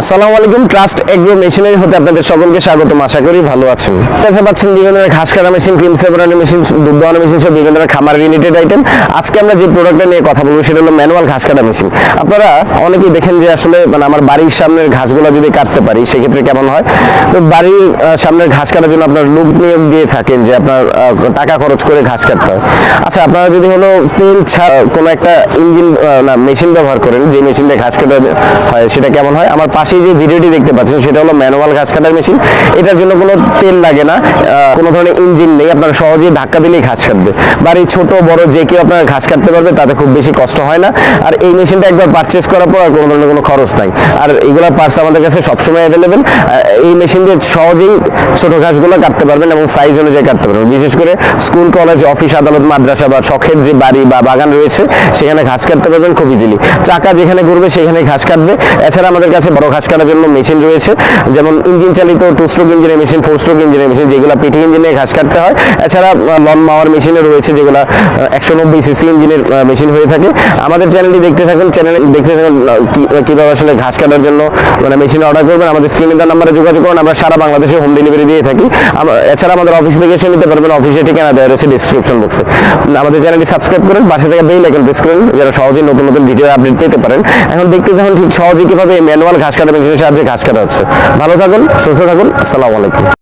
আসসালামু আলাইকুম trust agro machinery হতে আপনাদের সকলকে স্বাগতম। আশা করি ভালো আছেন। কাছে পাচ্ছেন বিভিন্ন ধরনের ঘাস কাটা মেশিন ক্রিম সেপারেটর মেশিন দুধ দোয়ানো মেশিন সব বিভিন্ন ধরনের খামার রিলেটেড আইটেম আজকে আমরা যে প্রোডাক্টটা নিয়ে কথা বলব সেটা হলো ম্যানুয়াল ঘাস কাটা মেশিন আপনারা অনেকেই দেখেন যে আসলে মানে আমার বাড়ির সামনের ঘাসগুলো যদি কাটতে পারি, সেক্ষেত্রে কেমন হয়? তো বাড়ির সামনের ঘাস কাটার জন্য আপনার লোক নিয়োগ দিয়ে থাকেন যে আপনার টাকা খরচ করে ঘাস কাটতে হয়। আচ্ছা আপনারা যদি হলো তেল ছাড়া কোনো একটা ইঞ্জিন না মেশিন ব্যবহার করেন, যে মেশিন দিয়ে ঘাস কাটা হয়, সেটা কেমন হয়? আমার পাশেই যে ভিডিওটি দেখতে পাচ্ছেন, সেটা হলো ম্যানুয়াল ঘাস কাটার মেশিন। এটার জন্য কোনো তেল লাগে না কোনো ধরনের ইঞ্জিন নেই, আপনার সহজেই ধাক্কা দিলেই ঘাস কাটবে। বাড়ির ছোট, বড় যে কেউ আপনার ঘাস কাটতে পারবে, তাতে খুব বেশি কষ্ট হয় না। আর এই মেশিনটা একবার পারচেস করার পর আর কোনো ধরনের কোনো খরচ নাই। আর এইগুলা পার্টস আমাদের কাছে সবসময় অ্যাভেলেবেল এই মেশিন দিয়ে সহজেই ছোট ঘাসগুলো কাটতে পারবেন এবং সাইজ অনুযায়ী কাটতে পারবেন। বিশেষ করে স্কুল কলেজ অফিস আদালত, মাদ্রাসা বা শখের যে বাড়ি বা বাগান রয়েছে, সেখানে ঘাস কাটতে পারবেন খুব ইজিলি চাকা যেখানে ঘুরবে সেখানে ঘাস কাটবে। এছাড়া আমাদের কাছে বড় কাটার জন্য মেশিন রয়েছে। যেমন ইঞ্জিন চালিত টু স্ট্রোক ইঞ্জিনের মেশিন ফোর স্ট্রোক ইঞ্জিনের মেশিন যেগুলো পিটি ইঞ্জিনে ঘাস কাটতে হয়। এছাড়া লন মাওয়ার মেশিনও রয়েছে যেগুলো একশো নব্বই সিসি ইঞ্জিনের মেশিন হয়ে থাকে। আমাদের চ্যানেলটি দেখতে থাকুন চ্যানেলে দেখতে থাকুন কীভাবে আসলে ঘাস কাটার জন্য মানে মেশিন অর্ডার করবেন। আমাদের স্ক্রিনে দেওয়ার নাম্বারে যোগাযোগ করুন, আমরা সারা বাংলাদেশে হোম ডেলিভারি দিয়ে থাকি। এছাড়া আমাদের অফিস থেকে এসে নিতে পারবেন অফিসে ঠিকানা দেওয়া রয়েছে ডিসক্রিপশন বক্সে আমাদের চ্যানেলটি সাবস্ক্রাইব করেন, পাশে থেকে বেল আইকন প্রেস করুন যারা সহজেই নতুন নতুন ভিডিও আপডেট পেতে পারেন। এখন দেখতে থাকুন ঠিক সহজেই কীভাবে ম্যানুয়াল ঘাস কাটা মেশিনের সাহায্যে ঘাস কাটা হচ্ছে ভালো থাকুন সুস্থ থাকুন আসসালামু আলাইকুম